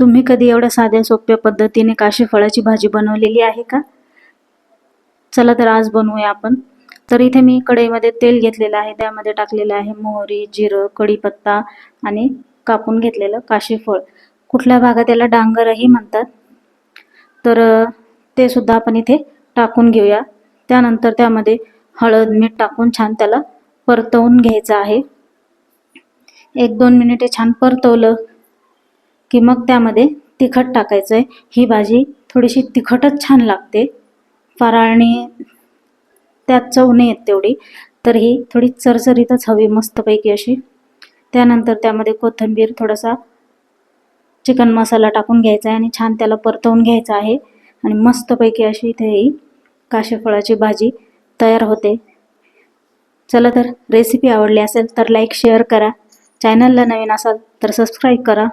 तुम्ही कधी एवढ्या साध्या सोप्या पद्धतीने काशी फळाची भाजी बनवलेली आहे का? चला तर आज बनवूया आपण. तर इथे मी कढईमध्ये तेल घेतलेलं आहे. त्यामध्ये टाकलेलं आहे मोहरी जिरं कढीपत्ता आणि कापून घेतलेलं काशीफळ कुठल्या भागात याला डांगरही म्हणतात? तर ते सुद्धा आपण इथे टाकून घेऊया. त्यानंतर त्यामध्ये हळद मीठ टाकून छान त्याला परतवून घ्यायचं आहे. एक दोन मिनिटे छान परतवलं. की मग त्यामध्ये तिखट टाकायचं आहे ही भाजी थोडीशी तिखटच छान लागते. फराळणी त्यात चव नाही येत तेवढी. तर ही थोडी चरचरीतच हवी मस्तपैकी अशी. त्यानंतर त्यामध्ये कोथिंबीर थोडासा चिकन मसाला टाकून घ्यायचा आहे आणि छान त्याला परतवून घ्यायचा आहे. आणि मस्तपैकी अशी इथे ही काशीफळाची भाजी तयार होते. चला तर रेसिपी आवडली असेल तर लाईक शेअर करा. चॅनलला नवीन असाल तर सबस्क्राईब करा.